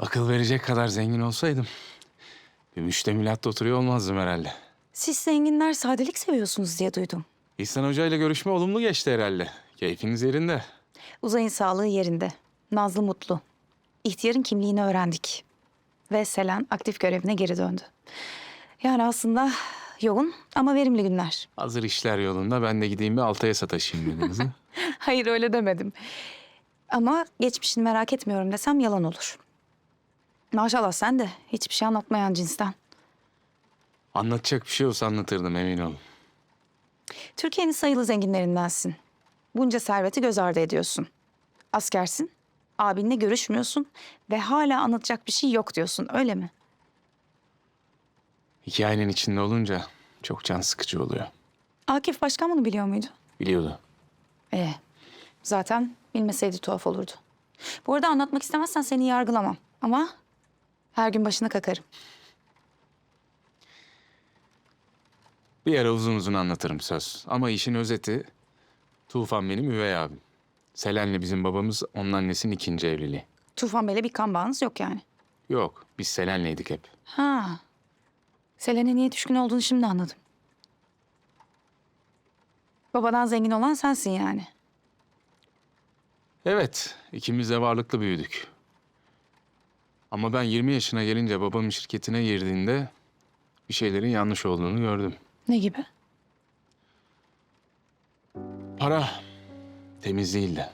Akıl verecek kadar zengin olsaydım bir müştemilatta oturuyor olmazdım herhalde. Siz zenginler sadelik seviyorsunuz diye duydum. İhsan Hoca ile görüşme olumlu geçti herhalde. Keyfiniz yerinde. Uzay'ın sağlığı yerinde. Nazlı mutlu. İhtiyarın kimliğini öğrendik. Ve Selen aktif görevine geri döndü. Yani aslında yoğun ama verimli günler. Hazır işler yolunda ben de gideyim bir Altay'a sataşayım dediniz. ha? Hayır öyle demedim. Ama geçmişini merak etmiyorum desem yalan olur. Maşallah sen de hiçbir şey anlatmayan cinsten. Anlatacak bir şey olsa anlatırdım emin olun. Türkiye'nin sayılı zenginlerindensin. Bunca serveti göz ardı ediyorsun. Askersin, abinle görüşmüyorsun ve hala anlatacak bir şey yok diyorsun öyle mi? Hikayenin içinde olunca çok can sıkıcı oluyor. Akif Başkan bunu biliyor muydu? Biliyordu. Ee, zaten bilmeseydi tuhaf olurdu. Bu arada anlatmak istemezsen seni yargılamam. Ama her gün başına kakarım. Bir ara uzun uzun anlatırım söz. Ama işin özeti Tufan benim üvey abim. Selen'le bizim babamız onun annesinin ikinci evliliği. Tufan Bey'le bir kan bağınız yok yani. Yok biz Selen'leydik hep. Ha. Selen'e niye düşkün olduğunu şimdi anladım. Babadan zengin olan sensin yani. Evet ikimiz de varlıklı büyüdük. Ama ben 20 yaşına gelince babamın şirketine girdiğinde bir şeylerin yanlış olduğunu gördüm. Ne gibi? Para temiz değildi.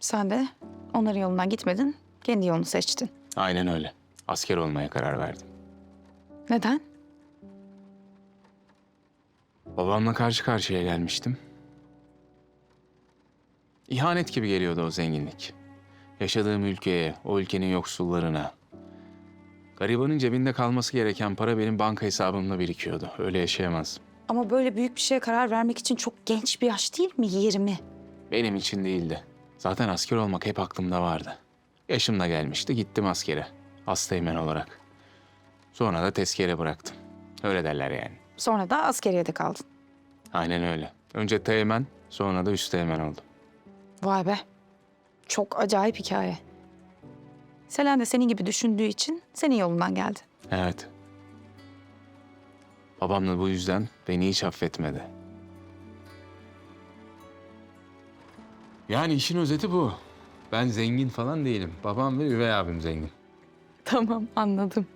Sen de onların yolundan gitmedin, kendi yolunu seçtin. Aynen öyle. Asker olmaya karar verdim. Neden? Babamla karşı karşıya gelmiştim. İhanet gibi geliyordu o zenginlik. Yaşadığım ülkeye, o ülkenin yoksullarına. Garibanın cebinde kalması gereken para benim banka hesabımda birikiyordu. Öyle yaşayamazdım. Ama böyle büyük bir şeye karar vermek için çok genç bir yaş değil mi? 20. Benim için değildi. Zaten asker olmak hep aklımda vardı. Yaşım da gelmişti, gittim askere. Asteğmen olarak. Sonra da tezkere bıraktım. Öyle derler yani. Sonra da askeriyede kaldın. Aynen öyle. Önce teğmen, sonra da üsteğmen oldum. Vay be. Çok acayip hikaye. Selen de senin gibi düşündüğü için senin yolundan geldi. Evet. Babam da bu yüzden beni hiç affetmedi. Yani işin özeti bu. Ben zengin falan değilim. Babam ve üvey abim zengin. Tamam anladım.